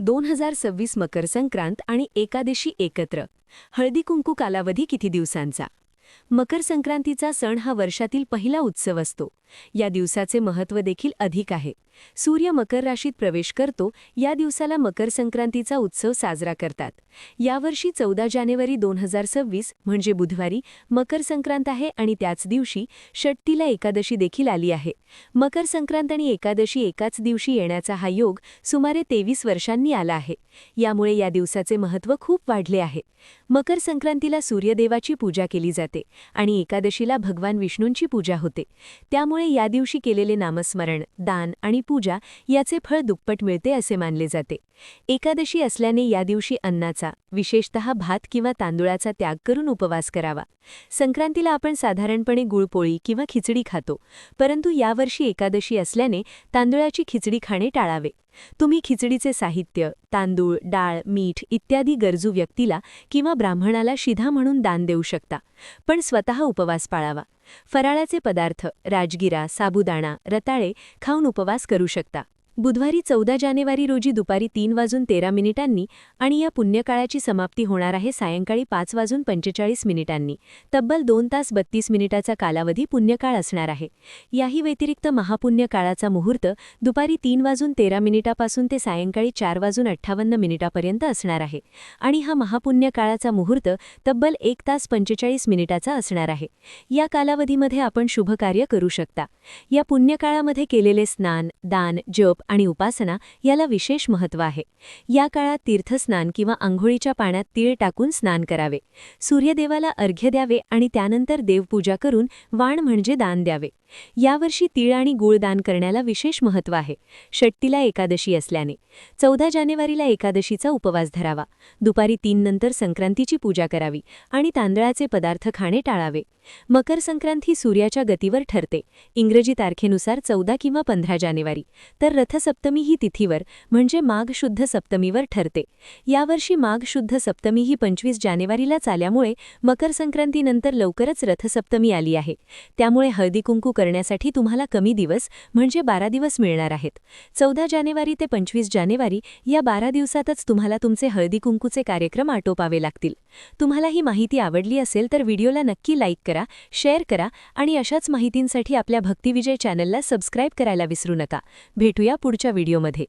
दोन हजार सव्वीस मकर संक्रांत आणि एकादशी एकत्र. हळदी कुंकू कालावधी किती दिवसांचा? मकर संक्रांतीचा सण हा वर्षातील पहिला उत्सव असतो. या दिवसाचे महत्त्व देखील अधिक आहे. सूर्य मकर राशीत प्रवेश करतो या दिवसाला मकर संक्रांतीचा उत्सव साजरा करतात. यावर्षी चौदा जानेवारी दोन हजार सव्वीस म्हणजे बुधवारी मकर संक्रांत आहे आणि त्याच दिवशी षट्टीला एकादशी देखील आली आहे. मकर संक्रांत आणि एकादशी एकाच दिवशी येण्याचा हा योग सुमारे तेवीस वर्षांनी आला आहे. यामुळे या दिवसाचे महत्त्व खूप वाढले आहे. मकर संक्रांतीला सूर्यदेवाची पूजा केली जाते. आणि एकादशीला भगवान विष्णूंची पूजा होते. त्यामुळे या दिवशी केलेले नामस्मरण दान आणि पूजा याचे फळ दुप्पट मिळते असे मानले जाते. एकादशी असल्याने या दिवशी अन्नाचा विशेषतः भात किंवा तांदुळाचा त्याग करून उपवास करावा. संक्रांतीला आपण साधारणपणे गुळपोळी किंवा खिचडी खातो परंतु यावर्षी एकादशी असल्याने तांदुळाची खिचडी खाणे टाळावे. तुम्ही खिचडीचे साहित्य तांदूळ डाळ मीठ इत्यादी गरजू व्यक्तीला किंवा ब्राह्मणाला शिधा म्हणून दान देऊ शकता पण स्वतः उपवास पाळावा. फराळाचे पदार्थ राजगिरा साबुदाणा रताळे खाऊन उपवास करू शकता. बुधवारी चौदा जानेवारी रोजी दुपारी तीन वाजून तेरा मिनिटांनी आणि या पुण्यकाळाची समाप्ती होणार आहे सायंकाळी पाच वाजून पंचेचाळीस मिनिटांनी. तब्बल दोन तास बत्तीस मिनिटाचा कालावधी पुण्यकाळ असणार आहे. याही व्यतिरिक्त महापुण्य काळाचा मुहूर्त दुपारी तीन वाजून तेरा मिनिटापासून ते सायंकाळी चार वाजून अठ्ठावन्न मिनिटापर्यंत असणार आहे. आणि हा महापुण्य काळाचा मुहूर्त तब्बल एक तास पंचेचाळीस मिनिटाचा असणार आहे. या कालावधीमध्ये आपण शुभकार्य करू शकता. या पुण्यकाळामध्ये केलेले स्नान दान जप आणि उपासना याला विशेष महत्त्व आहे. या काळात तीर्थस्नान किंवा आंघोळीच्या पाण्यात तीळ टाकून स्नान करावे. सूर्यदेवाला अर्घ्य द्यावे आणि त्यानंतर देवपूजा करून वाण म्हणजे दान द्यावे. यावर्षी तीळ आणि गूळ दान करण्याला विशेष महत्त्व आहे. षट्टीला एकादशी असल्याने. चौदा जानेवारीला एकादशीचा उपवास धरावा. दुपारी तीन नंतर संक्रांतीची पूजा करावी आणि तांदळाचे पदार्थ खाणे टाळावे. मकर संक्रांत ही सूर्याच्या गतीवर ठरते. इंग्रजी तारखेनुसार चौदा किंवा पंधरा जानेवारी. तर रथसप्तमी ही तिथीवर म्हणजे माघ शुद्ध सप्तमीवर ठरते. यावर्षी माघ शुद्ध सप्तमी ही पंचवीस जानेवारीलाच आल्यामुळे मकर संक्रांतीनंतर लवकरच रथसप्तमी आली आहे. त्यामुळे हळदी कुंकू करण्यासाठी तुम्हाला कमी दिवस म्हणजे बारा दिवस मिळणार आहेत. चौदा जानेवारी ते पंचवीस जानेवारी या बारा दिवसातच तुम्हाला तुमचे हळदी कुंकूचे कार्यक्रम आटोपावे लागतील. तुम्हाला ही माहिती आवडली असेल तर व्हिडिओला नक्की लाईक करा शेअर करा आणि अशाच माहितींसाठी आपल्या भक्तिविजय चॅनलला सबस्क्राईब करायला विसरू नका. भेटूया पुढच्या व्हिडिओमध्ये.